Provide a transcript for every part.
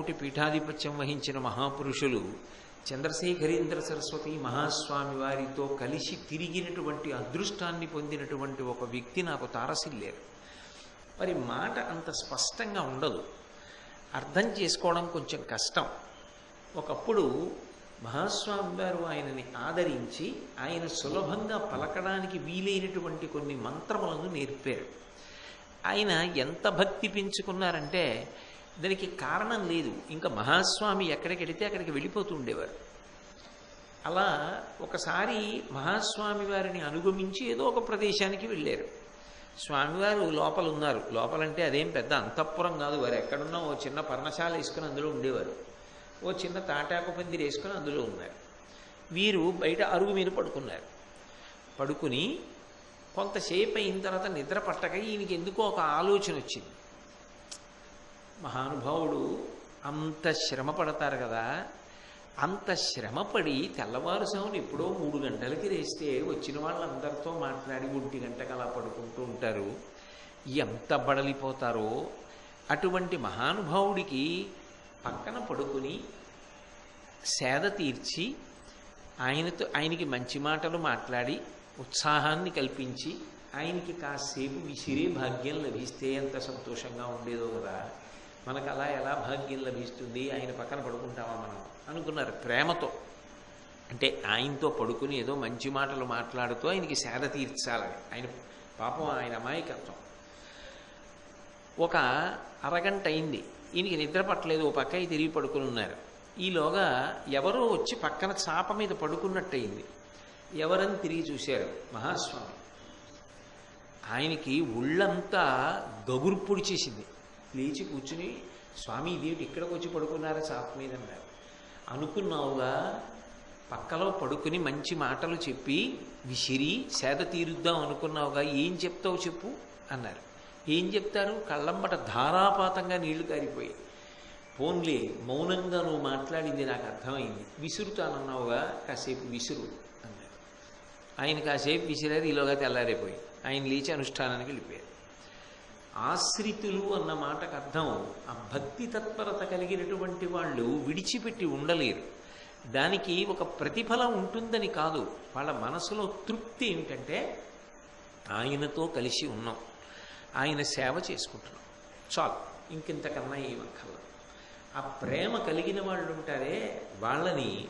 కోటి పీఠాధిపత్యం వహించిన మహాపురుషులు చంద్రశేఖరేంద్ర సరస్వతి మహాస్వామి వారితో కలిసి తిరిగినటువంటి అదృష్టాన్ని పొందినటువంటి ఒక వ్యక్తి నాకు తారసిల్లేరు. మరి మాట అంత స్పష్టంగా ఉండదు. అర్థం చేసుకోవడం కొంచెం కష్టం. ఒకప్పుడు మహాస్వామి వారు ఆయనని ఆదరించి ఆయన సులభంగా పలకడానికి వీలైనటువంటి కొన్ని మంత్రములను నేర్పారు. ఆయన ఎంత భక్తి పెంచుకున్నారంటే దానికి కారణం లేదు. ఇంకా మహాస్వామి ఎక్కడికి వెళితే అక్కడికి వెళ్ళిపోతూ ఉండేవారు. అలా ఒకసారి మహాస్వామి వారిని అనుగమించి ఏదో ఒక ప్రదేశానికి వెళ్ళారు. స్వామివారు లోపల ఉన్నారు. లోపలంటే అదేం పెద్ద అంతఃపురం కాదు వారు. ఎక్కడున్నా ఓ చిన్న పర్ణశాల వేసుకుని అందులో ఉండేవారు. ఓ చిన్న తాటాకు పందిరి వేసుకుని అందులో ఉన్నారు. వీరు బయట అరుగు మీద పడుకున్నారు. పడుకుని కొంతసేపు అయిన తర్వాత నిద్ర పట్టక ఈయనకి ఎందుకో ఒక ఆలోచన వచ్చింది. మహానుభావుడు అంత శ్రమ పడతారు కదా. అంత శ్రమపడి తెల్లవారుసాము ఎప్పుడో మూడు గంటలకి లేస్తే వచ్చిన వాళ్ళందరితో మాట్లాడి ఒంటి గంటకు అలా పడుకుంటూ ఉంటారు. ఎంత బడలిపోతారో. అటువంటి మహానుభావుడికి పక్కన పడుకుని సేద తీర్చి ఆయనతో ఆయనకి మంచి మాటలు మాట్లాడి ఉత్సాహాన్ని కల్పించి ఆయనకి కాసేపు విసిరే భాగ్యం లభిస్తే ఎంత సంతోషంగా ఉండేదో కదా. మనకు అలా ఎలా భాగ్యం లభిస్తుంది? ఆయన పక్కన పడుకుంటామా మనం? అనుకున్నారు ప్రేమతో. అంటే ఆయనతో పడుకుని ఏదో మంచి మాటలు మాట్లాడుతూ ఆయనకి సేద తీర్చాలని. ఆయన పాపం ఆయన అమాయకత్వం. ఒక అరగంట అయింది. ఈయనకి నిద్ర పట్టలేదు. ఓ పక్క తిరిగి పడుకుని ఉన్నారు. ఈలోగా ఎవరో వచ్చి పక్కన చాప మీద పడుకున్నట్టయింది. ఎవరని తిరిగి చూశారు? మహాస్వామి. ఆయనకి ఒళ్ళంతా గగుర్పుడి పొడిచేసింది లేచి కూర్చుని స్వామి దేవుడు ఇక్కడికి వచ్చి పడుకున్నారా? చాప మీద అన్నారు. అనుకున్నావుగా? పక్కలో పడుకుని మంచి మాటలు చెప్పి విసిరి సేద తీరుద్దాం అనుకున్నావుగా? ఏం చెప్తావు చెప్పు అన్నారు. ఏం చెప్తారు? కళ్ళంబట ధారాపాతంగా నీళ్ళు కారిపోయి పోన్లే మౌనంగా నువ్వు మాట్లాడింది నాకు అర్థమైంది. విసురుతానన్నావుగా? కాసేపు విసురు అన్నారు. ఆయన కాసేపు విసిరారు ఈలోగా తెల్లారైపోయి ఆయన లేచి అనుష్ఠానానికి వెళ్ళిపోయారు. ఆశ్రితులు అన్న మాటకు అర్థం ఆ భక్తి తత్పరత కలిగినటువంటి వాళ్ళు విడిచిపెట్టి ఉండలేరు. దానికి ఒక ప్రతిఫలం ఉంటుందని కాదు. వాళ్ళ మనసులో తృప్తి ఏమిటంటే ఆయనతో కలిసి ఉన్నాం. ఆయన సేవ చేసుకుంటున్నాం. చాలు ఇంకింతకన్నా ఏమక్కర్లేదు ఆ ప్రేమ కలిగిన వాళ్ళు ఉంటారే వాళ్ళని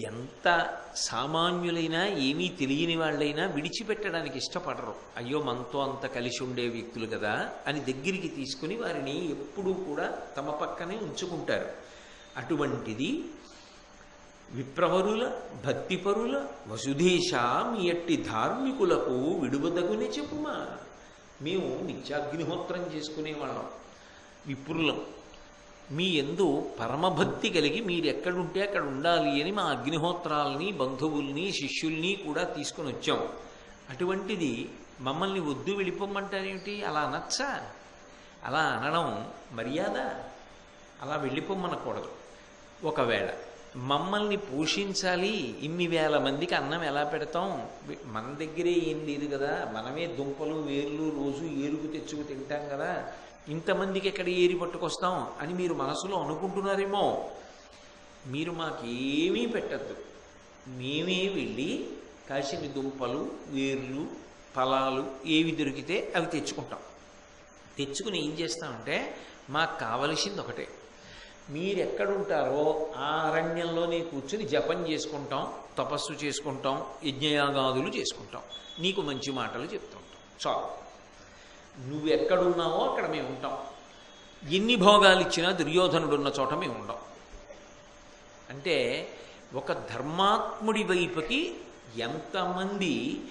ఎంత సామాన్యులైనా ఏమీ తెలియని వాళ్ళైనా విడిచిపెట్టడానికి ఇష్టపడరు. అయ్యో మనతో అంత కలిసి ఉండే వ్యక్తులు కదా అని దగ్గరికి తీసుకుని వారిని ఎప్పుడూ కూడా తమ పక్కనే ఉంచుకుంటారు. అటువంటిది విప్రవరుల భక్తిపరుల వసుధేశ మీ ఎట్టి ధార్మికులకు విడువదగుని చెప్పుమా. మేము నిత్యాగ్నిహోత్రం చేసుకునే వాళ్ళం. విప్రులం. మీ ఎందు పరమభక్తి కలిగి మీరు ఎక్కడుంటే అక్కడ ఉండాలి అని మా అగ్నిహోత్రాలని బంధువుల్ని శిష్యుల్ని కూడా తీసుకొని వచ్చాం. అటువంటిది మమ్మల్ని వద్దు వెళ్ళిపోమ్మంటారేమిటి? అలా అనొచ్చా? అలా అనడం మర్యాద? అలా వెళ్ళిపోమ్మనకూడదు. ఒకవేళ మమ్మల్ని పోషించాలి ఇన్ని వేల మందికి అన్నం ఎలా పెడతాం? మన దగ్గరే ఏం లేదు కదా. మనమే దుంపలు వేర్లు రోజు ఏరుగు తెచ్చుకు తింటాం కదా. ఇంతమందికి ఎక్కడ ఏరి పట్టుకొస్తాం అని మీరు మనసులో అనుకుంటున్నారేమో? మీరు మాకేమీ పెట్టద్దు. మేమే వెళ్ళి కాసిన దుంపలు వేర్లు ఫలాలు ఏవి దొరికితే అవి తెచ్చుకుంటాం. తెచ్చుకుని ఏం చేస్తామంటే మాకు కావలసింది ఒకటే. మీరెక్కడుంటారో ఆ అరణ్యంలోనే కూర్చుని జపం చేసుకుంటాం తపస్సు చేసుకుంటాం యజ్ఞయాగాదులు చేసుకుంటాం. నీకు మంచి మాటలు చెప్తుంటాం. చాలు. నువ్వు ఎక్కడున్నావో అక్కడ మేము ఉంటాం. ఎన్ని భోగాలు ఇచ్చినా దుర్యోధనుడు ఉన్న చోట మేము ఉండం. అంటే ఒక ధర్మాత్ముడి వైపుకి ఎంతమంది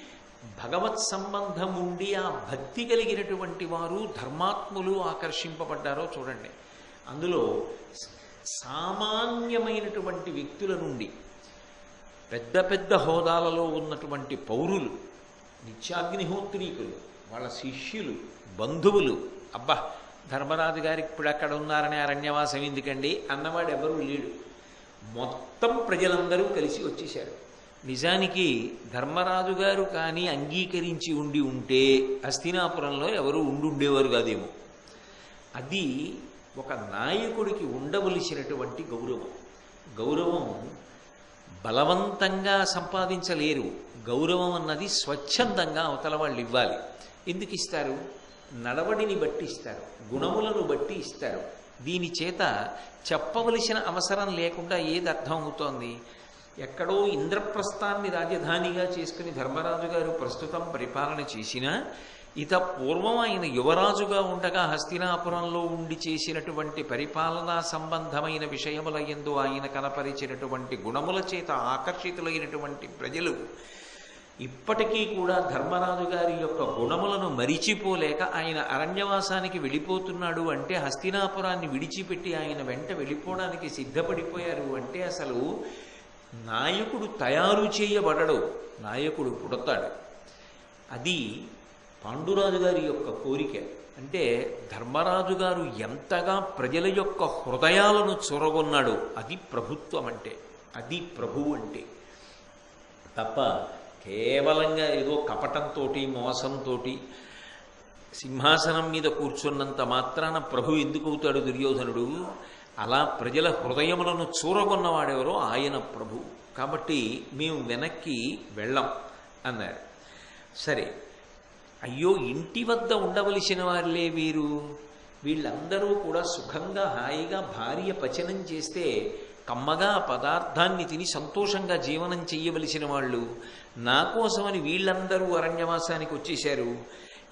భగవత్ సంబంధం ఉండి ఆ భక్తి కలిగినటువంటి వారు ధర్మాత్ములు ఆకర్షింపబడ్డారో చూడండి. అందులో సామాన్యమైనటువంటి వ్యక్తుల నుండి పెద్ద పెద్ద హోదాలలో ఉన్నటువంటి పౌరులు నిత్యాగ్నిహోత్రీకులు వాళ్ళ శిష్యులు బంధువులు. అబ్బా ధర్మరాజు గారికి ఇప్పుడు అక్కడ ఉన్నారని అరణ్యవాసం ఎందుకండి? అన్నవాడు ఎవరు లేడు. మొత్తం ప్రజలందరూ కలిసి వచ్చేశారు. నిజానికి ధర్మరాజు గారు కానీ అంగీకరించి ఉండి ఉంటే హస్తినాపురంలో ఎవరు ఉండి ఉండేవారు కాదేమో. అది ఒక నాయకుడికి ఉండవలసినటువంటి గౌరవం. గౌరవం బలవంతంగా సంపాదించలేరు. గౌరవం అన్నది స్వచ్ఛందంగా అవతల వాళ్ళు ఇవ్వాలి. ఎందుకు ఇస్తారు? నడవడిని బట్టి ఇస్తారు గుణములను బట్టి ఇస్తారు. దీని చేత చెప్పవలసిన అవసరం లేకుండా ఏది అర్థం అవుతోంది ఎక్కడో ఇంద్రప్రస్థాన్ని రాజధానిగా చేసుకుని ధర్మరాజు గారు ప్రస్తుతం పరిపాలన చేసినా ఇత పూర్వం ఆయన యువరాజుగా ఉండగా హస్తినాపురంలో ఉండి చేసినటువంటి పరిపాలనా సంబంధమైన విషయముల ఎందు ఆయన కనపరిచినటువంటి గుణముల చేత ఆకర్షితులైనటువంటి ప్రజలు ఇప్పటికీ కూడా ధర్మరాజు గారి యొక్క గుణములను మరిచిపోలేక ఆయన అరణ్యవాసానికి వెళ్ళిపోతున్నాడు అంటే హస్తినాపురాన్ని విడిచిపెట్టి ఆయన వెంట వెళ్ళిపోవడానికి సిద్ధపడిపోయారు అంటే అసలు నాయకుడు తయారు చేయబడడు నాయకుడు పుడతాడు. అది పాండురాజు గారి యొక్క కోరిక. అంటే ధర్మరాజు గారు ఎంతగా ప్రజల యొక్క హృదయాలను చొరగొన్నాడు అది ప్రభుత్వం అంటే అది ప్రభువు అంటే. తప్ప కేవలంగా ఏదో కపటంతో మోసంతో సింహాసనం మీద కూర్చున్నంత మాత్రాన ప్రభు ఎందుకు అవుతాడు దుర్యోధనుడు? అలా ప్రజల హృదయములను చూరగొన్నవాడెవరో ఆయన ప్రభు. కాబట్టి మేము వెనక్కి వెళ్ళం అన్నారు. సరే అయ్యో ఇంటి వద్ద ఉండవలసిన వారిలే వీరు. వీళ్ళందరూ కూడా సుఖంగా హాయిగా భార్య పచనం చేస్తే కమ్మగా ఆ పదార్థాన్ని తిని సంతోషంగా జీవనం చెయ్యవలసిన వాళ్ళు నా కోసమని వీళ్ళందరూ అరణ్యవాసానికి వచ్చేశారు.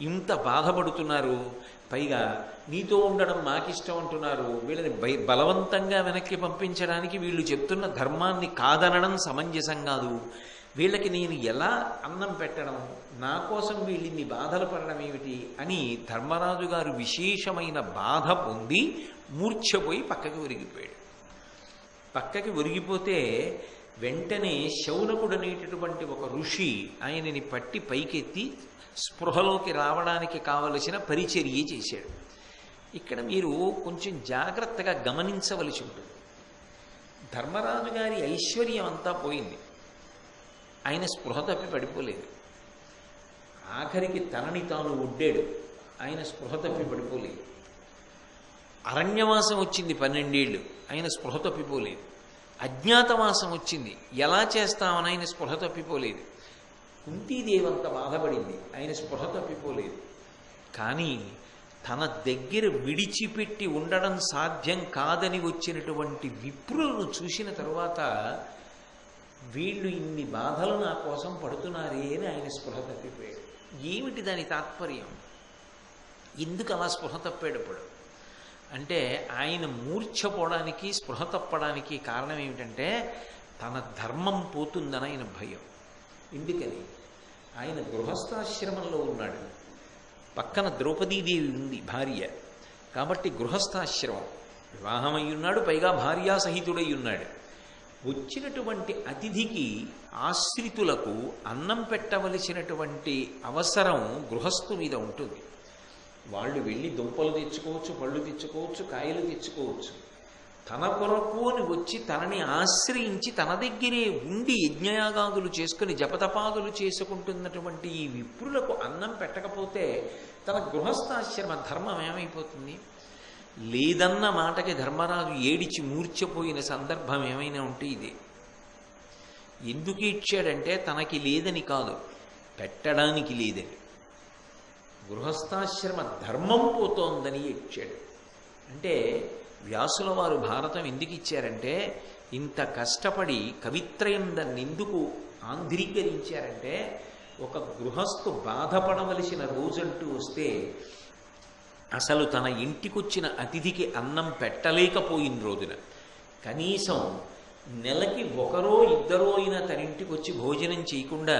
ఇంత బాధపడుతున్నారు. పైగా నీతో ఉండడం మాకిష్టం అంటున్నారు. వీళ్ళని బై బలవంతంగా వెనక్కి పంపించడానికి వీళ్ళు చెప్తున్న ధర్మాన్ని కాదనడం సమంజసం కాదు. వీళ్ళకి నేను ఎలా అన్నం పెట్టడం? నా కోసం వీళ్ళిన్ని బాధలు పడడం ఏమిటి? అని ధర్మరాజు గారు విశేషమైన బాధ పొంది మూర్ఛపోయి పక్కకి ఒరిగిపోయాడు పక్కకి ఒరిగిపోతే వెంటనే శౌనకుడు అనేటటువంటి ఒక ఋషి ఆయనని పట్టి పైకెత్తి స్పృహలోకి రావడానికి కావలసిన పరిచర్య చేశాడు. ఇక్కడ మీరు కొంచెం జాగ్రత్తగా గమనించవలసి ఉంటుంది. ధర్మరాజు గారి ఐశ్వర్యం అంతా పోయింది. ఆయన స్పృహ తప్పి పడిపోలేదు. ఆఖరికి తనని తాను ఒడ్డాడు. ఆయన స్పృహ తప్పి పడిపోలేదు. అరణ్యవాసం వచ్చింది పన్నెండేళ్ళు. ఆయన స్పృహ తప్పిపోలేదు. అజ్ఞాతవాసం వచ్చింది. ఎలా చేస్తామని ఆయన స్పృహ తప్పిపోలేదు. కుంతీదేవంత బాధపడింది. ఆయన స్పృహ తప్పిపోలేదు. కానీ తన దగ్గర విడిచిపెట్టి ఉండడం సాధ్యం కాదని వచ్చినటువంటి విప్రులను చూసిన తరువాత వీళ్ళు ఇన్ని బాధలు నా కోసం పడుతున్నారే అని ఆయన స్పృహ తప్పిపోయాడు. ఏమిటి దాని తాత్పర్యం? ఎందుకు అలా స్పృహ తప్పాడు ఇప్పుడు అంటే ఆయన మూర్ఛపోవడానికి స్పృహ తప్పడానికి కారణం ఏమిటంటే తన ధర్మం పోతుందని ఆయన భయం. ఎందుకని ఆయన గృహస్థాశ్రమంలో ఉన్నాడు. పక్కన ద్రౌపదీదేవి ఉంది భార్య. కాబట్టి గృహస్థాశ్రమం. వివాహమై ఉన్నాడు పైగా భార్యా సహితుడై ఉన్నాడు. వచ్చినటువంటి అతిథికి ఆశ్రితులకు అన్నం పెట్టవలసినటువంటి అవసరం గృహస్థు మీద ఉంటుంది. వాళ్ళు వెళ్ళి దుంపలు తెచ్చుకోవచ్చు పళ్ళు తెచ్చుకోవచ్చు కాయలు తెచ్చుకోవచ్చు. తన కొరకు అని వచ్చి తనని ఆశ్రయించి తన దగ్గరే ఉండి యజ్ఞయాగాదులు చేసుకుని జపతపాదులు చేసుకుంటున్నటువంటి ఈ విప్రులకు అన్నం పెట్టకపోతే తన గృహస్థాశ్రమ ధర్మం ఏమైపోతుంది? లేదన్న మాటకి ధర్మరాజు ఏడిచి మూర్చపోయిన సందర్భం ఏమైనా ఉంటే ఇదే. ఎందుకు ఇచ్చాడంటే తనకి లేదని కాదు పెట్టడానికి లేదని. గృహస్థాశ్రమ ధర్మం పోతోందని ఇచ్చాడు. అంటే వ్యాసుల వారు భారతం ఎందుకు ఇచ్చారంటే ఇంత కష్టపడి కవిత్రయం దాన్ని ఎందుకు ఆంధ్రీకరించారంటే ఒక గృహస్థు బాధపడవలసిన రోజంటూ వస్తే అసలు తన ఇంటికొచ్చిన అతిథికి అన్నం పెట్టలేకపోయిన రోజున కనీసం నెలకి ఒకరో ఇద్దరో అయినా తన ఇంటికి వచ్చి భోజనం చేయకుండా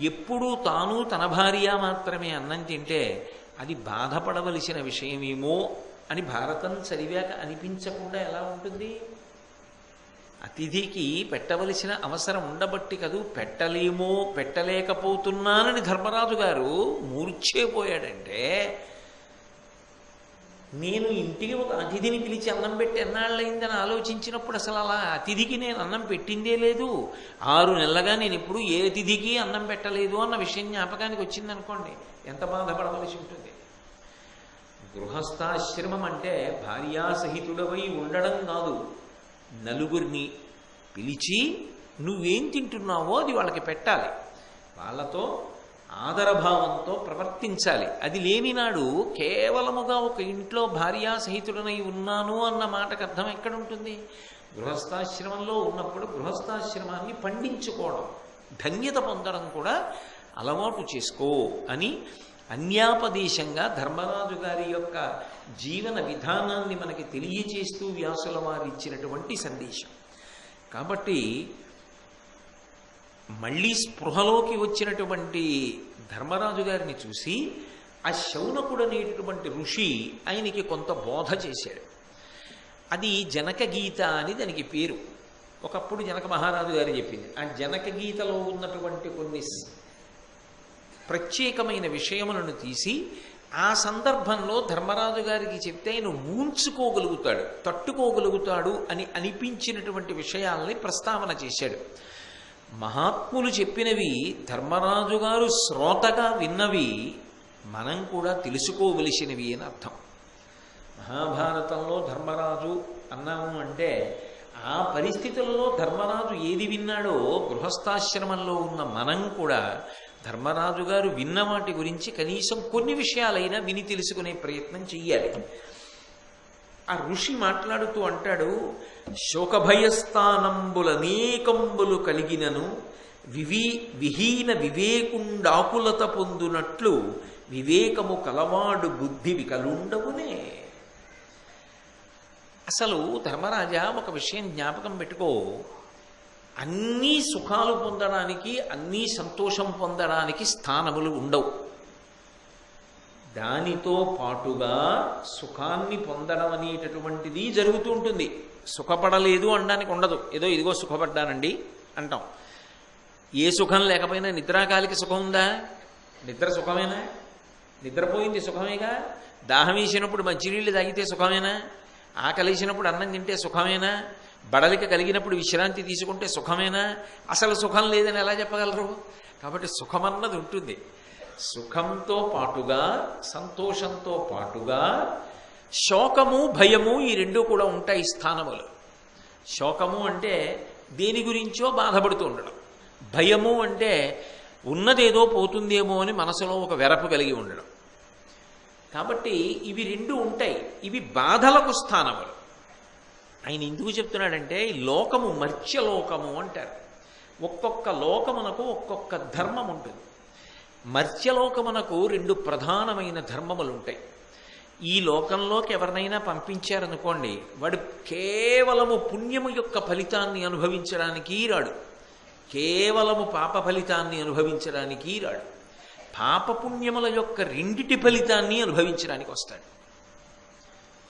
ఎప్పుడూ తాను తన భార్య మాత్రమే అన్నం తింటే అది బాధపడవలసిన విషయమేమో అని భారతం చదివాక అనిపించకుండా ఎలా ఉంటుంది? అతిథికి పెట్టవలసిన అవసరం ఉండబట్టి కదూ పెట్టలేమో పెట్టలేకపోతున్నానని ధర్మరాజు గారు మూర్ఛేపోయాడంటే నేను ఇంటికి ఒక అతిథిని పిలిచి అన్నం పెట్టి ఎన్నాళ్ళయిందని ఆలోచించినప్పుడు అసలు అలా అతిథికి నేను అన్నం పెట్టిందే లేదు. ఆరు నెలలుగా నేను ఎప్పుడు ఏ అతిథికి అన్నం పెట్టలేదు అన్న విషయం జ్ఞాపకానికి వచ్చిందనుకోండి ఎంత బాధపడవలసి ఉంటుంది. గృహస్థాశ్రమం అంటే భార్యాసహితుడవై ఉండడం కాదు. నలుగురిని పిలిచి నువ్వేం తింటున్నావో అది వాళ్ళకి పెట్టాలి. వాళ్ళతో ఆదరభావంతో ప్రవర్తించాలి. అది లేనినాడు కేవలముగా ఒక ఇంట్లో భార్యాసహితుడనై ఉన్నాను అన్న మాటకు అర్థం ఎక్కడుంటుంది? గృహస్థాశ్రమంలో ఉన్నప్పుడు గృహస్థాశ్రమాన్ని పండించుకోవడం. ధన్యత పొందడం కూడా అలవాటు చేసుకో అని అన్యాపదేశంగా ధర్మరాజు గారి యొక్క జీవన విధానాన్ని మనకి తెలియచేస్తూ వ్యాసుల వారు ఇచ్చినటువంటి సందేశం. కాబట్టి మళ్ళీ స్పృహలోకి వచ్చినటువంటి ధర్మరాజు గారిని చూసి ఆ శౌనకుడు అనేటటువంటి ఋషి ఆయనకి కొంత బోధ చేశాడు. అది జనక గీత అని దానికి పేరు. ఒకప్పుడు జనక మహారాజు గారు చెప్పింది. ఆ జనక గీతలో ఉన్నటువంటి కొన్ని ప్రత్యేకమైన విషయములను తీసి ఆ సందర్భంలో ధర్మరాజు గారికి చెప్తే ఆయన ఊంచుకోగలుగుతాడు తట్టుకోగలుగుతాడు అని అనిపించినటువంటి విషయాల్ని ప్రస్తావన చేశాడు. మహాత్ములు చెప్పినవి ధర్మరాజు గారు శ్రోతగా విన్నవి మనం కూడా తెలుసుకోవలసినవి అని అర్థం. మహాభారతంలో ధర్మరాజు అన్నాము అంటే ఆ పరిస్థితులలో ధర్మరాజు ఏది విన్నాడో గృహస్థాశ్రమంలో ఉన్న మనం కూడా ధర్మరాజు గారు విన్న వాటి గురించి కనీసం కొన్ని విషయాలైనా విని తెలుసుకునే ప్రయత్నం చెయ్యాలి. ఆ ఋషి మాట్లాడుతూ అంటాడు శోకభయస్థానంబులనేకంబులు కలిగినను వివి విహీన వివేకుండాకులత పొందునట్లు వివేకము కలవాడు బుద్ధి వికలుండవునే. అసలు ధర్మరాజా ఒక విషయం జ్ఞాపకం పెట్టుకో. అన్నీ సుఖాలు పొందడానికి అన్నీ సంతోషం పొందడానికి స్థానములు ఉండవు. దానితో పాటుగా సుఖాన్ని పొందడం అనేటటువంటిది జరుగుతూ ఉంటుంది. సుఖపడలేదు అనడానికి ఉండదు. ఏదో ఇదిగో సుఖపడ్డానండి అంటాం. ఏ సుఖం లేకపోయినా నిద్రాకాలికి సుఖం ఉందా? నిద్ర సుఖమేనా? నిద్రపోయింది సుఖమేగా? దాహం వేసినప్పుడు మంచినీళ్ళు తాగితే సుఖమేనా? ఆకలేసినప్పుడు అన్నం తింటే సుఖమేనా? బడలిక కలిగినప్పుడు విశ్రాంతి తీసుకుంటే సుఖమేనా? అసలు సుఖం లేదని ఎలా చెప్పగలరు? కాబట్టి సుఖమన్నది ఉంటుంది. సుఖంతో పాటుగా సంతోషంతో పాటుగా శోకము భయము ఈ రెండూ కూడా ఉంటాయి స్థానములు. శోకము అంటే దేని గురించో బాధపడుతూ ఉండడం. భయము అంటే ఉన్నదేదో పోతుందేమో అని మనసులో ఒక వెరపు కలిగి ఉండడం. కాబట్టి ఇవి రెండు ఉంటాయి. ఇవి బాధలకు స్థానములు. ఆయన ఎందుకు చెప్తున్నాడంటే ఈ లోకము మర్త్యలోకము అంటారు. ఒక్కొక్క లోకమునకు ఒక్కొక్క ధర్మం ఉంటుంది. మర్త్యలోకమునకు రెండు ప్రధానమైన ధర్మములు ఉంటాయి. ఈ లోకంలోకి ఎవరినైనా పంపించారనుకోండి వాడు కేవలము పుణ్యము యొక్క ఫలితాన్ని అనుభవించడానికి రాడు. కేవలము పాప ఫలితాన్ని అనుభవించడానికి రాడు. పాపపుణ్యముల యొక్క రెండిటి ఫలితాన్ని అనుభవించడానికి వస్తాడు.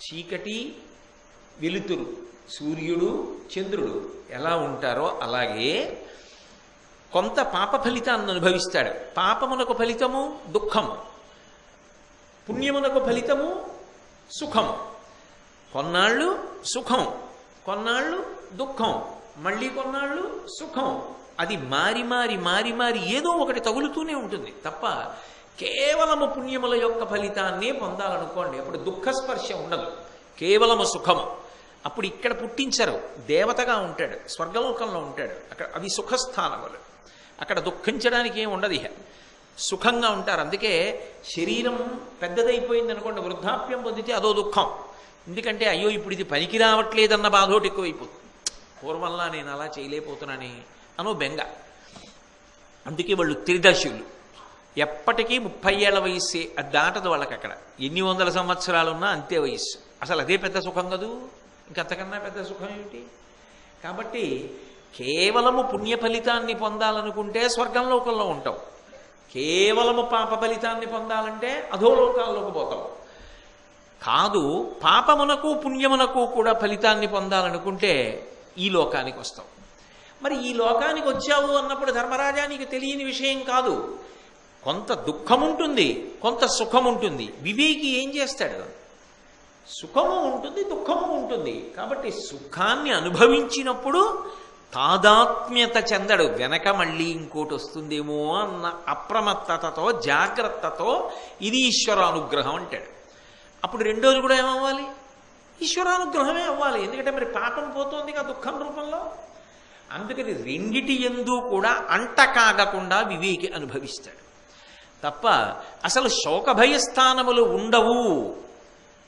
చీకటి వెలుతురు సూర్యుడు చంద్రుడు ఎలా ఉంటారో అలాగే కొంత పాప ఫలితాన్ని అనుభవిస్తాడు. పాపమునకు ఫలితము దుఃఖము. పుణ్యమునకు ఫలితము సుఖం కొన్నాళ్ళు సుఖం కొన్నాళ్ళు దుఃఖం మళ్ళీ కొన్నాళ్ళు సుఖం. అది మారి మారి మారి మారి ఏదో ఒకటి తగులుతూనే ఉంటుంది. తప్ప కేవలము పుణ్యముల యొక్క ఫలితాన్నే పొందాలనుకోండి అప్పుడు దుఃఖస్పర్శ ఉండదు. కేవలము సుఖము. అప్పుడు ఇక్కడ పుట్టించరు. దేవతగా ఉంటాడు. స్వర్గలోకంలో ఉంటాడు. అక్కడ అవి సుఖస్థానములు. అక్కడ దుఃఖించడానికి ఏమి ఉండదు ఇహ. సుఖంగా ఉంటారు. అందుకే శరీరం పెద్దదైపోయింది అనుకోండి వృద్ధాప్యం పొందితే అదో దుఃఖం. ఎందుకంటే అయ్యో ఇప్పుడు ఇది పనికి రావట్లేదన్న బాధోటి ఎక్కువైపోతుంది. పూర్వంలా నేను అలా చేయలేకపోతున్నానే అనో బెంగ. అందుకే వాళ్ళు త్రిదశులు. ఎప్పటికీ ముప్పై ఏళ్ళ వయస్సే. అది దాటదు వాళ్ళకి అక్కడ ఎన్ని వందల సంవత్సరాలు ఉన్నా అంతే వయస్సు. అసలు అదే పెద్ద సుఖం కదూ? ఇంకంతకన్నా పెద్ద సుఖం ఏమిటి? కాబట్టి కేవలము పుణ్య ఫలితాన్ని పొందాలనుకుంటే స్వర్గంలోకంలో ఉంటావు కేవలము పాప ఫలితాన్ని పొందాలంటే అధోలోకాల్లోకి పోతాం. కాదు పాపమునకు పుణ్యమునకు కూడా ఫలితాన్ని పొందాలనుకుంటే ఈ లోకానికి వస్తాం. మరి ఈ లోకానికి వచ్చావు అన్నప్పుడు ధర్మరాజా నీకు తెలియని విషయం కాదు. కొంత దుఃఖం ఉంటుంది కొంత సుఖం ఉంటుంది వివేకి ఏం చేస్తాడు? సుఖము ఉంటుంది దుఃఖము ఉంటుంది. కాబట్టి సుఖాన్ని అనుభవించినప్పుడు తాదాత్మ్యత చెందడు. వెనక మళ్ళీ ఇంకోటి వస్తుందేమో అన్న అప్రమత్తతతో జాగ్రత్తతో ఇది ఈశ్వరానుగ్రహం అంటాడు. అప్పుడు రెండోది కూడా ఏమవ్వాలి? ఈశ్వరానుగ్రహమే అవ్వాలి. ఎందుకంటే మరి పాపం పోతోంది ఆ దుఃఖం రూపంలో? అందుకని రెండిటి ఎందు కూడా అంట కాగకుండా వివేకి అనుభవిస్తాడు. తప్ప అసలు శోకభయస్థానములు ఉండవు.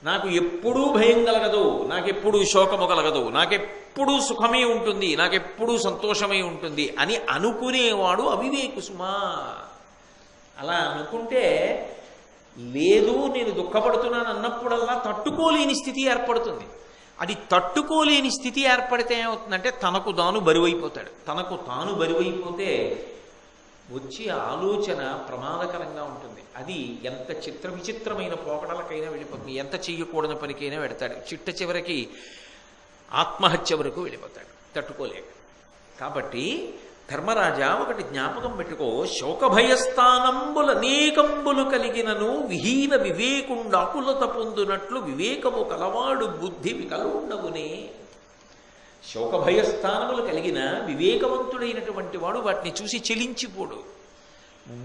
నాకు ఎప్పుడూ భయం కలగదు నాకెప్పుడూ శోకము కలగదు నాకెప్పుడూ సుఖమే ఉంటుంది నాకెప్పుడూ సంతోషమే ఉంటుంది అని అనుకునేవాడు అవివేకు సుమా. అలా అనుకుంటే లేదు నేను దుఃఖపడుతున్నాను అన్నప్పుడల్లా తట్టుకోలేని స్థితి ఏర్పడుతుంది. అది తట్టుకోలేని స్థితి ఏర్పడితే ఏమవుతుందంటే తనకు తాను బరువైపోతాడు. తనకు తాను బరువైపోతే వచ్చే ఆలోచన ప్రమాదకరంగా ఉంటుంది. అది ఎంత చిత్ర విచిత్రమైన పోకడలకైనా వెళ్ళిపోతుంది. ఎంత చెయ్యకూడని పనికైనా వెడతాడు చిట్ట చివరికి ఆత్మహత్య వరకు వెళ్ళిపోతాడు. తట్టుకోలేక. కాబట్టి ధర్మరాజా ఒకటి జ్ఞాపకం పెట్టుకో. శోకభయస్థానంబుల అనేకంబులు కలిగినను విహీన వివేకుండాకులత పొందునట్లు వివేకము కలవాడు బుద్ధి వికలుండవునే శోకభయస్థానములు కలిగిన వివేకవంతుడైనటువంటి వాడు వాటిని చూసి చెలించిపోడు.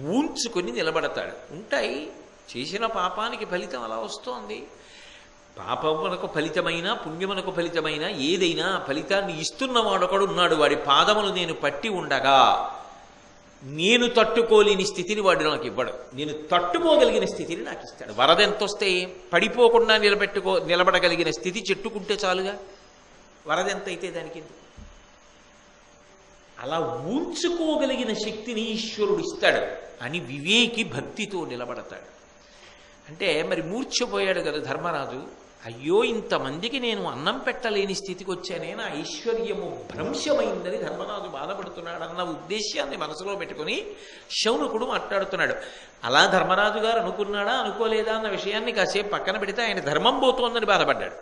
ఊంచుకొని నిలబడతాడు. ఉంటాయి. చేసిన పాపానికి ఫలితం అలా వస్తోంది. పాపమునకు ఫలితమైన పుణ్యమునకు ఫలితమైన ఏదైనా ఫలితాన్ని ఫలితాన్ని ఇస్తున్నవాడొకడు ఉన్నాడు. వాడి పాదములు నేను పట్టి ఉండగా నేను తట్టుకోలేని స్థితిని వాడు నాకు ఇవ్వడు. నేను తట్టుకోగలిగిన స్థితిని నాకు ఇస్తాడు. వరద ఎంత వస్తే పడిపోకుండా నిలబెట్టుకో నిలబడగలిగిన స్థితి చెట్టుకుంటే చాలుగా. వరద ఎంత అయితే దానికి? ఎందుకు? అలా ఊంచుకోగలిగిన శక్తిని ఈశ్వరుడు ఇస్తాడు అని వివేకి భక్తితో నిలబడతాడు. అంటే మరి మూర్చిపోయాడు కదా ధర్మరాజు. అయ్యో ఇంతమందికి నేను అన్నం పెట్టలేని స్థితికి వచ్చానే నా ఐశ్వర్యము భ్రంశమైందని ధర్మరాజు బాధపడుతున్నాడన్న ఉద్దేశాన్ని మనసులో పెట్టుకుని శౌనకుడు మాట్లాడుతున్నాడు. అలా ధర్మరాజు గారు అనుకున్నాడా అనుకోలేదా అన్న విషయాన్ని కాసేపు పక్కన పెడితే ఆయన ధర్మం పోతోందని బాధపడ్డాడు.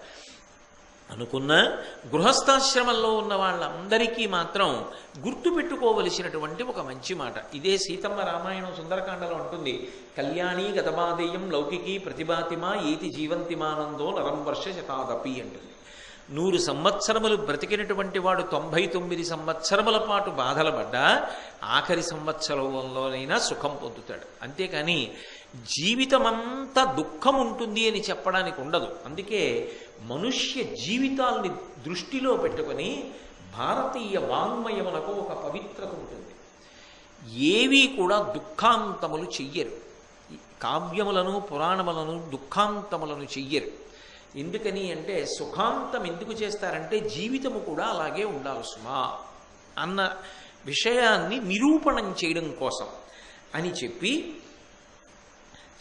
అనుకున్న గృహస్థాశ్రమంలో ఉన్న వాళ్ళందరికీ మాత్రం గుర్తుపెట్టుకోవలసినటువంటి ఒక మంచి మాట. ఇదే సీతమ్మ రామాయణం సుందరకాండలో ఉంటుంది కళ్యాణి గతబాదేయం లౌకికి ప్రతిభాతిమా ఏతి జీవంతిమానందో నరం వర్ష శతాదపి అంటుంది. నూరు సంవత్సరములు బ్రతికినటువంటి వాడు తొంభై తొమ్మిది సంవత్సరముల పాటు బాధలు పడ్డా ఆఖరి సంవత్సరంలోనైనా సుఖం పొందుతాడు. అంతేకాని జీవితమంతా దుఃఖం ఉంటుంది అని చెప్పడానికి ఉండదు. అందుకే మనుష్య జీవితాల్ని దృష్టిలో పెట్టుకొని భారతీయ వాంగ్మయమునకు ఒక పవిత్రత ఉంటుంది ఏవి కూడా దుఃఖాంతములు చెయ్యరు. కావ్యములను పురాణములను దుఃఖాంతములను చెయ్యరు. ఎందుకని అంటే సుఖాంతం ఎందుకు చేస్తారంటే జీవితము కూడా అలాగే ఉండాలి సుమా అన్న విషయాన్ని నిరూపణం చేయడం కోసం అని చెప్పి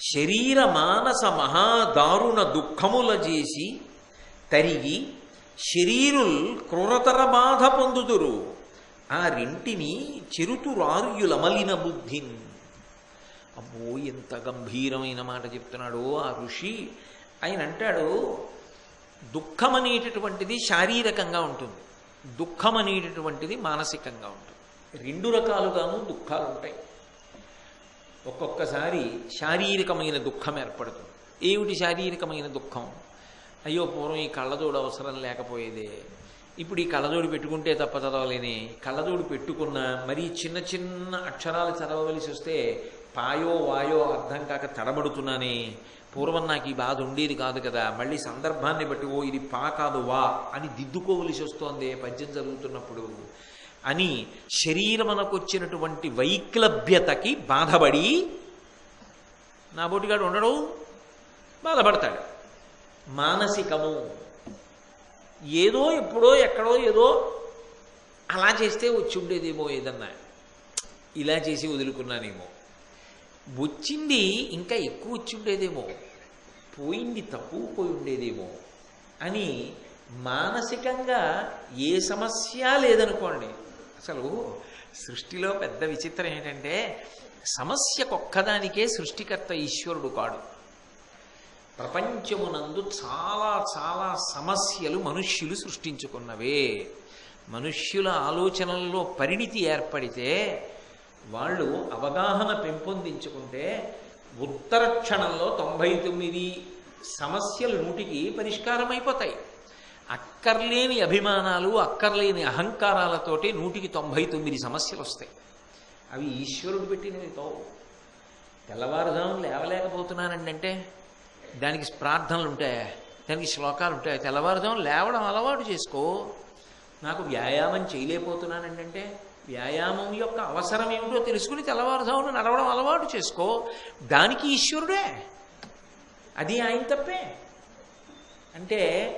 శరీర మానస మహాదారుణ దుఃఖముల చేసి తరిగి శరీరుల్ క్రూరతర బాధ పొందుదురు. ఆ రెంటిని చెరుతురార్యులమలిన బుద్ధిన్. అబ్బో ఎంత గంభీరమైన మాట చెప్తున్నాడో ఆ ఋషి. ఆయన అంటాడు దుఃఖం అనేటటువంటిది శారీరకంగా ఉంటుంది. దుఃఖం అనేటటువంటిది మానసికంగా ఉంటుంది. రెండు రకాలుగాను దుఃఖాలు ఉంటాయి ఒక్కొక్కసారి శారీరకమైన దుఃఖం ఏర్పడుతుంది. ఏమిటి శారీరకమైన దుఃఖం? అయ్యో పూర్వం ఈ కళ్ళజోడు అవసరం లేకపోయేదే. ఇప్పుడు ఈ కళ్ళజోడు పెట్టుకుంటే తప్ప చదవలేని. కళ్ళజోడు పెట్టుకున్న మరీ చిన్న చిన్న అక్షరాలు చదవవలసి వస్తే పాయో వాయో అర్థం కాక తడబడుతున్నానే. పూర్వం నాకు ఈ బాధ ఉండేది కాదు కదా. మళ్ళీ సందర్భాన్ని బట్టి ఓ ఇది పా కాదు వా అని దిద్దుకోవలసి వస్తోంది పద్యం చదువుతున్నప్పుడు. అని శరీరమునకొచ్చినటువంటి వైక్లభ్యతకి బాధపడి నా బోటిగాడు ఉండడు బాధపడతాడు. మానసికము ఏదో ఎప్పుడో ఎక్కడో ఏదో అలా చేస్తే వచ్చి ఉండేదేమో ఏదన్నా. ఇలా చేసి వదులుకున్నానేమో. వచ్చింది ఇంకా ఎక్కువ వచ్చి ఉండేదేమో. పోయింది తక్కువ పోయి ఉండేదేమో అని మానసికంగా ఏ సమస్య లేదనుకోండి. అసలు సృష్టిలో పెద్ద విచిత్రం ఏంటంటే సమస్యకొక్కదానికే సృష్టికర్త ఈశ్వరుడు కాడు. ప్రపంచమునందు చాలా చాలా సమస్యలు మనుష్యులు సృష్టించుకున్నవే. మనుష్యుల ఆలోచనల్లో పరిణితి ఏర్పడితే వాళ్ళు అవగాహన పెంపొందించుకుంటే ఉత్తర క్షణంలో తొంభై తొమ్మిది సమస్యలు నూటికి పరిష్కారం అయిపోతాయి అక్కర్లేని అభిమానాలు అక్కర్లేని అహంకారాలతోటి నూటికి తొంభై తొమ్మిది సమస్యలు వస్తాయి. అవి ఈశ్వరుడు పెట్టినవి కావు. తెల్లవారుజాము లేవలేకపోతున్నానండి అంటే దానికి ప్రార్థనలు ఉంటాయా? దానికి శ్లోకాలు ఉంటాయి? తెల్లవారుజాము లేవడం అలవాటు చేసుకో. నాకు వ్యాయామం చేయలేకపోతున్నానండి అంటే వ్యాయామం యొక్క అవసరం ఏమిటో తెలుసుకుని తెల్లవారుజామున నడవడం అలవాటు చేసుకో. దానికి ఈశ్వరుడే. అది ఆయన తప్పే. అంటే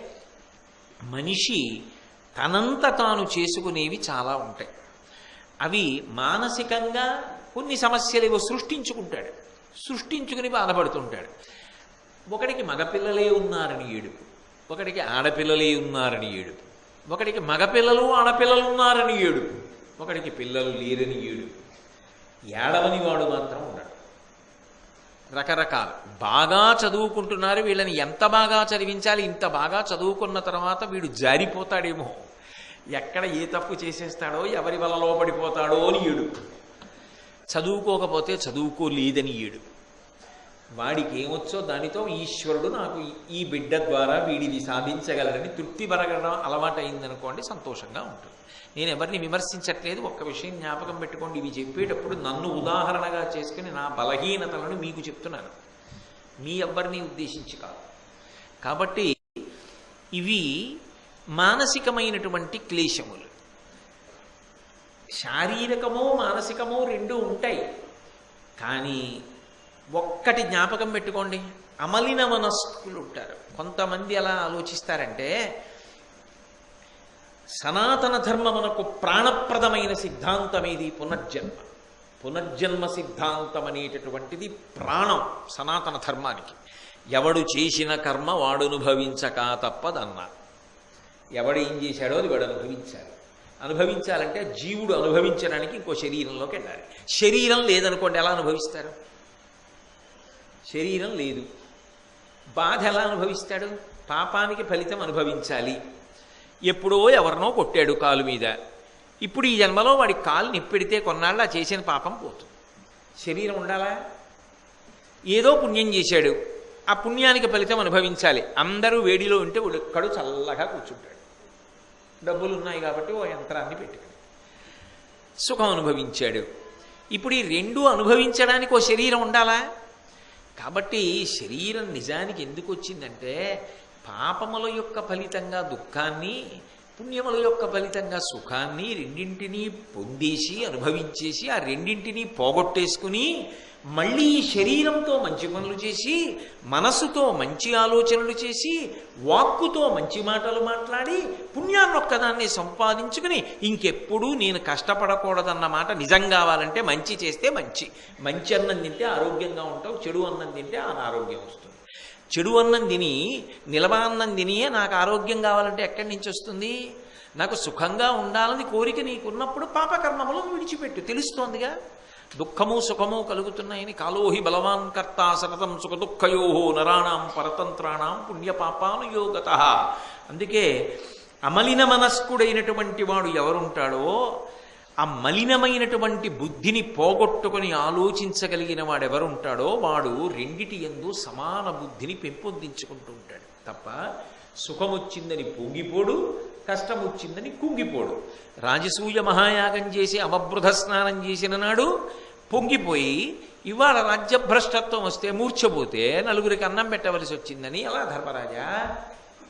మనిషి తనంత తాను చేసుకునేవి చాలా ఉంటాయి. అవి మానసికంగా కొన్ని సమస్యలు ఏవో సృష్టించుకుంటాడు. సృష్టించుకుని బాధపడుతుంటాడు. ఒకడికి మగపిల్లలే ఉన్నారని ఏడుపు ఒకడికి ఆడపిల్లలే ఉన్నారని ఏడుపు ఒకడికి మగపిల్లలు ఆడపిల్లలు ఉన్నారని ఏడుపు ఒకడికి పిల్లలు లేరని ఏడుపు. ఏడవని వాడు మాత్రం ఉన్నాడు రకరకాలు. బాగా చదువుకుంటున్నారు వీళ్ళని ఎంత బాగా చదివించాలి ఇంత బాగా చదువుకున్న తర్వాత వీడు జారిపోతాడేమో. ఎక్కడ ఏ తప్పు చేసేస్తాడో ఎవరి వలలో పడిపోతాడో అని ఏడుపు చదువుకోకపోతే చదువుకోలేదని ఏడుపు వాడికి ఏమొచ్చో దానితో ఈశ్వరుడు నాకు ఈ బిడ్డ ద్వారా వీడిది సాధించగలరని తృప్తి పరగడం అలవాటైందనుకోండి సంతోషంగా ఉంటుంది. నేను ఎవరిని విమర్శించట్లేదు. ఒక్క విషయం జ్ఞాపకం పెట్టుకోండి. ఇవి చెప్పేటప్పుడు నన్ను ఉదాహరణగా చేసుకుని నా బలహీనతలను మీకు చెప్తున్నాను. మీ ఎవ్వరిని ఉద్దేశించి కాదు. కాబట్టి ఇవి మానసికమైనటువంటి క్లేశములు. శారీరకమో మానసికమో రెండు ఉంటాయి. కానీ ఒక్కటి జ్ఞాపకం పెట్టుకోండి. అమలిన మనస్కులు ఉంటారు. కొంతమంది ఎలా ఆలోచిస్తారంటే సనాతన ధర్మమునకు ప్రాణప్రదమైన సిద్ధాంతం ఏది పునర్జన్మ. పునర్జన్మ సిద్ధాంతం అనేటటువంటిది ప్రాణం సనాతన ధర్మానికి ఎవడు చేసిన కర్మ వాడు అనుభవించక తప్పదన్న. ఎవడు ఏం చేశాడో అది వాడు అనుభవించాలి. అనుభవించాలంటే జీవుడు అనుభవించడానికి ఇంకో శరీరంలోకి వెళ్ళాలి. శరీరం లేదనుకోండి ఎలా అనుభవిస్తారు? శరీరం లేదు. బాధ ఎలా అనుభవిస్తాడు? పాపానికి ఫలితం అనుభవించాలి. ఎప్పుడో ఎవరినో కొట్టాడు కాలు మీద. ఇప్పుడు ఈ జన్మలో వాడి కాలు నిప్పెడితే కొన్నాళ్ళు ఆ చేసిన పాపం పోతుంది. శరీరం ఉండాలా? ఏదో పుణ్యం చేశాడు. ఆ పుణ్యానికి ఫలితం అనుభవించాలి. అందరూ వేడిలో ఉంటే ఒక్కడు చల్లగా కూర్చుంటాడు. డబ్బులు ఉన్నాయి కాబట్టి ఓ యంత్రాన్ని పెట్టుకుని. సుఖం అనుభవించాడు. ఇప్పుడు ఈ రెండు అనుభవించడానికి ఓ శరీరం ఉండాలా? కాబట్టి శరీరం నిజానికి ఎందుకు వచ్చిందంటే పాపముల యొక్క ఫలితంగా దుఃఖాన్ని పుణ్యముల యొక్క ఫలితంగా సుఖాన్ని రెండింటినీ పొందేసి అనుభవించేసి ఆ రెండింటినీ పోగొట్టేసుకుని మళ్ళీ శరీరంతో మంచి పనులు చేసి మనసుతో మంచి ఆలోచనలు చేసి వాక్కుతో మంచి మాటలు మాట్లాడి పుణ్యాన్ని ఒక్కదాన్ని సంపాదించుకుని ఇంకెప్పుడూ నేను కష్టపడకూడదన్న మాట నిజం కావాలంటే మంచి చేస్తే మంచి. మంచి అన్నం తింటే ఆరోగ్యంగా ఉంటావు చెడు అన్నం తింటే అనారోగ్యం వస్తుంది. చెడు అన్నం తిని నిలబాన్నం తినియే నాకు ఆరోగ్యం కావాలంటే ఎక్కడి నుంచి వస్తుంది? నాకు సుఖంగా ఉండాలని కోరిక నీకున్నప్పుడు పాపకర్మములు విడిచిపెట్టు. తెలుస్తోందిగా? దుఃఖము సుఖము కలుగుతున్నాయని కాలోహి బలవాన్ కర్త సతతం సుఖ దుఃఖయో నరాణం పరతంత్రాణం పుణ్యపాపానుయోగత. అందుకే అమలిన మనస్కుడైనటువంటి వాడు ఎవరుంటాడో ఆ మలినమైనటువంటి బుద్ధిని పోగొట్టుకొని ఆలోచించగలిగిన వాడెవరు ఉంటాడో వాడు రెండిటి ఎందు సమాన బుద్ధిని పెంపొందించుకుంటూ ఉంటాడు. తప్ప సుఖమొచ్చిందని పొంగిపోడు కష్టం వచ్చిందని కుంగిపోడు. రాజసూయ మహాయాగం చేసి అవబృధ స్నానం చేసిన నాడు పొంగిపోయి ఇవాళ రాజ్యభ్రష్టత్వం వస్తే మూర్చబోతే నలుగురికి అన్నం పెట్టవలసి వచ్చిందని అలా ధర్మరాజా?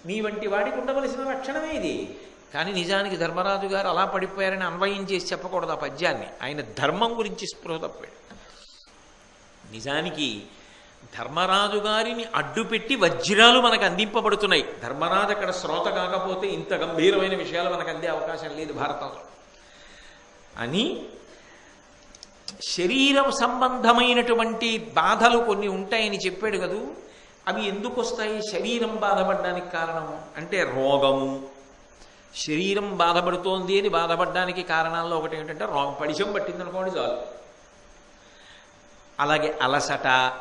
నీ వంటి వాడికి ఉండవలసిన లక్షణమే ఇది కానీ నిజానికి ధర్మరాజు గారు అలా పడిపోయారని అన్వయం చేసి చెప్పకూడదు ఆ పద్యాన్ని. ఆయన ధర్మం గురించి స్పృహ తప్పాడు. నిజానికి ధర్మరాజు గారిని అడ్డుపెట్టి వజ్రాలు మనకు అందింపబడుతున్నాయి. ధర్మరాజు అక్కడ శ్రోత కాకపోతే ఇంత గంభీరమైన విషయాలు మనకు అందే అవకాశం లేదు భారతంలో. అని శరీరం సంబంధమైనటువంటి బాధలు కొన్ని ఉంటాయని చెప్పాడు కదూ. అవి ఎందుకు వస్తాయి శరీరం బాధపడడానికి కారణం అంటే రోగము శరీరం బాధపడుతోంది అని బాధపడడానికి కారణాల్లో ఒకటి ఏంటంటే రాంగ్ పడిశం పట్టిందనుకోండి చాలు. అలాగే అలసట.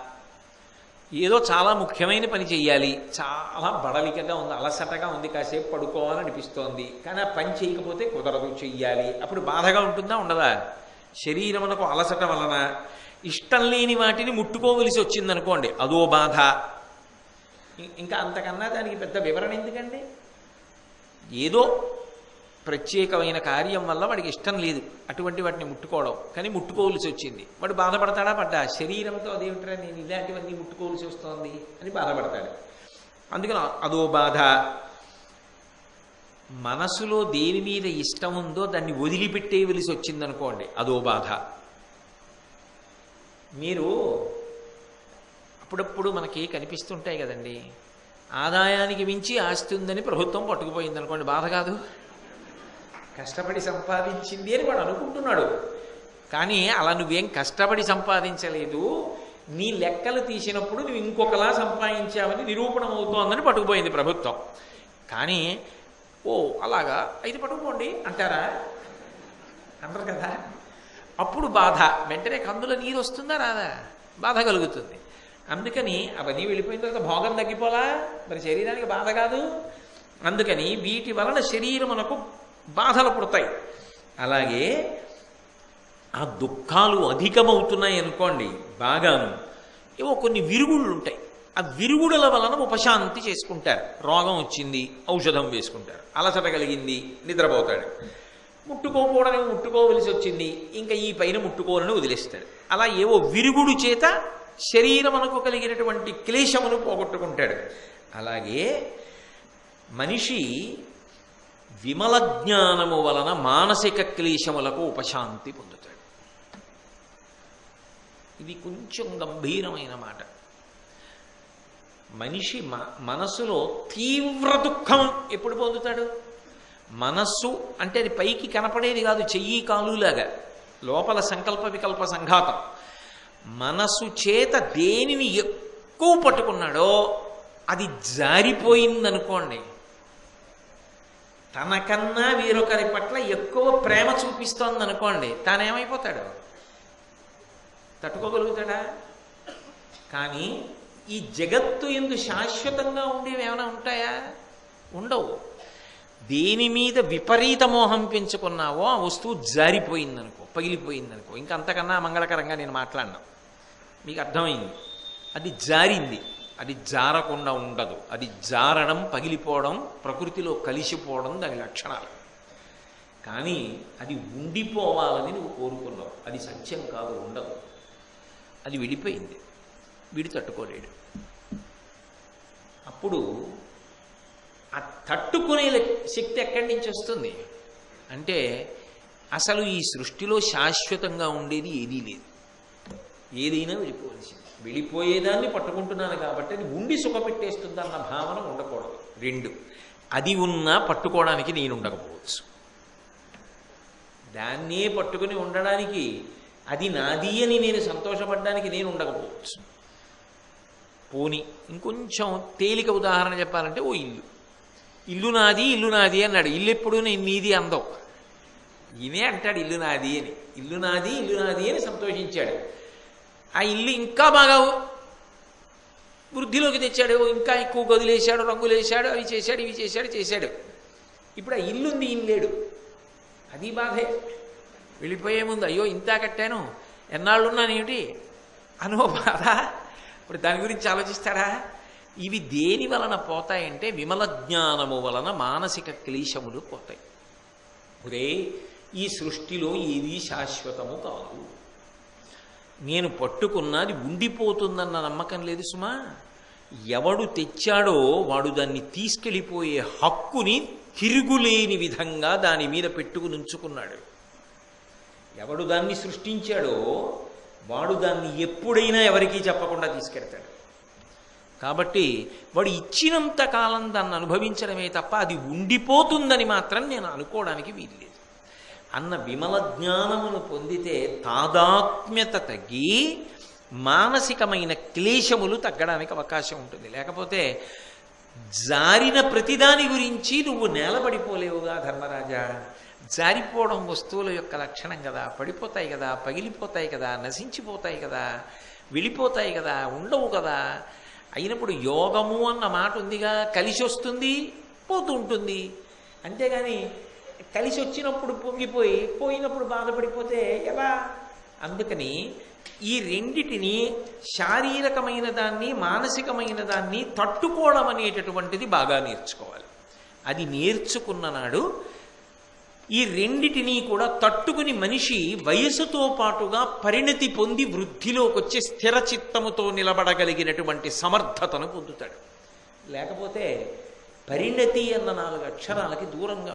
ఏదో చాలా ముఖ్యమైన పని చేయాలి చాలా బడలికగా ఉంది అలసటగా ఉంది కాసేపు పడుకోవాలనిపిస్తోంది కానీ ఆ పని చేయకపోతే కుదరదు చెయ్యాలి. అప్పుడు బాధగా ఉంటుందా ఉండదా? శరీరమునకు అలసట వలన ఇష్టం లేని వాటిని ముట్టుకోవలసి వచ్చిందనుకోండి అదో బాధ. ఇంకా అంతకన్నా దానికి పెద్ద వివరణ ఎందుకండి? ఏదో ప్రత్యేకమైన కార్యం వల్ల వాడికి ఇష్టం లేదు. అటువంటి వాటిని ముట్టుకోవడం. కానీ ముట్టుకోవలసి వచ్చింది. వాడు బాధపడతాడా? పడ్డా. శరీరంతో అదేమిట్రా నేను ఇలాంటివన్నీ ముట్టుకోవలసి వస్తోంది అని బాధపడతాడు. అందుకని అదో బాధ. మనసులో దేని మీద ఇష్టం ఉందో దాన్ని వదిలిపెట్టేయవలసి వచ్చిందనుకోండి. అదో బాధ. మీరు అప్పుడప్పుడు మనకి కనిపిస్తుంటాయి కదండి. ఆదాయానికి మించి ఆస్తి ఉందని ప్రభుత్వం పట్టుకుపోయింది అనుకోండి బాధ కాదు. కష్టపడి సంపాదించింది అని వాడు అనుకుంటున్నాడు. కానీ అలా నువ్వేం కష్టపడి సంపాదించలేదు. నీ లెక్కలు తీసినప్పుడు నువ్వు ఇంకొకలా సంపాదించావని నిరూపణం అవుతోందని పట్టుకుపోయింది ప్రభుత్వం. కానీ ఓ అలాగా? అయితే పట్టుకుపోండి అంటారా? అంటారు కదా. అప్పుడు బాధ. వెంటనే కందులో నీరు వస్తుందా రాదా? బాధ కలుగుతుంది. అందుకని అవన్నీ వెళ్ళిపోయిన తర్వాత భోగం తగ్గిపోలా? మరి శరీరానికి బాధ కాదు. అందుకని వీటి వలన శరీరమునకు బాధలు పుడతాయి. అలాగే ఆ దుఃఖాలు అధికమవుతున్నాయి అనుకోండి బాగాను. ఏవో కొన్ని విరుగుళ్ళు ఉంటాయి. ఆ విరుగుడుల వలన ఉపశాంతి చేసుకుంటారు. రోగం వచ్చింది ఔషధం వేసుకుంటారు. అలసట కలిగింది నిద్రపోతాడు. ముట్టుకోకూడని ముట్టుకోవలసి వచ్చింది. ఇంకా ఈ పైన ముట్టుకోవాలని వదిలేస్తాడు. అలా ఏవో విరుగుడు చేత శరీరమునకు కలిగినటువంటి క్లేశమును పోగొట్టుకుంటాడు. అలాగే మనిషి విమల జ్ఞానము వలన మానసిక క్లేశములకు ఉపశాంతి పొందుతాడు. ఇది కొంచెం గంభీరమైన మాట. మనిషి మ మనసులో తీవ్ర దుఃఖం ఎప్పుడు పొందుతాడు? మనస్సు అంటే అది పైకి కనపడేది కాదు చెయ్యి కాలులాగా. లోపల సంకల్ప వికల్ప సంఘాతం. మనసు చేత దేనిని ఎక్కువ పట్టుకున్నాడో అది జారిపోయిందనుకోండి తనకన్నా వేరొకరి పట్ల ఎక్కువ ప్రేమ చూపిస్తోంది అనుకోండి తానేమైపోతాడు? తట్టుకోగలుగుతాడా? కానీ ఈ జగత్తు ఎందు శాశ్వతంగా ఉండేవి ఏమైనా ఉంటాయా? ఉండవు. దేని మీద విపరీత మోహం పెంచుకున్నావో ఆ వస్తువు జారిపోయిందనుకో పగిలిపోయిందనుకో. ఇంకా అంతకన్నా మంగళకరంగా నేను మాట్లాడినా. మీకు అర్థమైంది. అది జారింది. అది జారకుండా ఉండదు. అది జారడం పగిలిపోవడం ప్రకృతిలో కలిసిపోవడం దాని లక్షణాలు. కానీ అది ఉండిపోవాలని నువ్వు కోరుకున్నావు. అది సత్యం కాదు ఉండదు. అది విడిపోయింది. విడి తట్టుకోలేడు. అప్పుడు ఆ తట్టుకునే శక్తి ఎక్కడి నుంచి వస్తుంది? అంటే అసలు ఈ సృష్టిలో శాశ్వతంగా ఉండేది ఏదీ లేదు. ఏదైనా వెళ్ళిపోవలసింది వెళ్ళిపోయేదాన్ని పట్టుకుంటున్నాను కాబట్టి అది ఉండి సుఖపెట్టేస్తుంది అన్న భావన ఉండకూడదు. రెండు అది ఉన్నా పట్టుకోవడానికి నేను ఉండకపోవచ్చు. దాన్నే పట్టుకుని ఉండడానికి అది నాది అని నేను సంతోషపడడానికి నేను ఉండకపోవచ్చు. పోని ఇంకొంచెం తేలిక ఉదాహరణ చెప్పాలంటే ఓ ఇల్లు. ఇల్లు నాది ఇల్లు నాది అన్నాడు. ఇల్లు ఎప్పుడు నేను నీది అందం. ఈయనే అంటాడు ఇల్లు నాది అని. ఇల్లు నాది ఇల్లు నాది అని సంతోషించాడు. ఆ ఇల్లు ఇంకా బాగా వృద్ధిలోకి తెచ్చాడు. ఇంకా ఎక్కువ గదులేశాడు రంగులేశాడు అవి చేశాడు ఇవి చేశాడు చేశాడు. ఇప్పుడు ఆ ఇల్లు ఉంది ఈయన లేడు. అది బాధే. వెళ్ళిపోయే ముందు అయ్యో ఇంత కట్టాను. ఎన్నాళ్ళు ఉన్నానేమిటి అనో బాధ. ఇప్పుడు దాని గురించి ఆలోచిస్తారా? ఇవి దేని వలన పోతాయంటే విమల జ్ఞానము వలన మానసిక క్లేశములు పోతాయి. ఒరే ఈ సృష్టిలో ఏది శాశ్వతము కాదు. నేను పట్టుకున్నది ఉండిపోతుందన్న నమ్మకం లేదు సుమా. ఎవడు తెచ్చాడో వాడు దాన్ని తీసుకెళ్ళిపోయే హక్కుని తిరుగులేని విధంగా దాని మీద పెట్టుకుని ఉంచుకున్నాడు. ఎవడు దాన్ని సృష్టించాడో వాడు దాన్ని ఎప్పుడైనా ఎవరికీ చెప్పకుండా తీసుకెడతాడు కాబట్టి వాడు ఇచ్చినంత కాలం దాన్ని అనుభవించడమే తప్ప అది ఉండిపోతుందని మాత్రం నేను అనుకోవడానికి వీల్లేదు. అన్న విమల జ్ఞానమును పొందితే తాదాత్మ్యత తగ్గి మానసికమైన క్లేశములు తగ్గడానికి అవకాశం ఉంటుంది. లేకపోతే జారిన ప్రతిదాని గురించి నువ్వు నేలబడిపోలేవుగా ధర్మరాజా. జారిపోవడం వస్తువుల యొక్క లక్షణం కదా. పడిపోతాయి కదా. పగిలిపోతాయి కదా. నశించిపోతాయి కదా. వెళ్ళిపోతాయి కదా. ఉండవు కదా. అయినప్పుడు యోగము అన్న మాట ఉందిగా. కలిసి వస్తుంది పోతూ ఉంటుంది అంతేగాని కలిసి వచ్చినప్పుడు పొంగిపోయి పోయినప్పుడు బాధపడిపోతే ఎలా? అందుకని ఈ రెండిటిని శారీరకమైన దాన్ని మానసికమైన దాన్ని తట్టుకోవడం అనేటటువంటిది బాగా నేర్చుకోవాలి. అది నేర్చుకున్న నాడు ఈ రెండిటినీ కూడా తట్టుకుని మనిషి వయసుతో పాటుగా పరిణతి పొంది వృద్ధిలోకి వచ్చి స్థిర చిత్తముతో నిలబడగలిగినటువంటి సమర్థతను పొందుతాడు. లేకపోతే పరిణతి అన్న నాలుగు అక్షరాలకి దూరంగా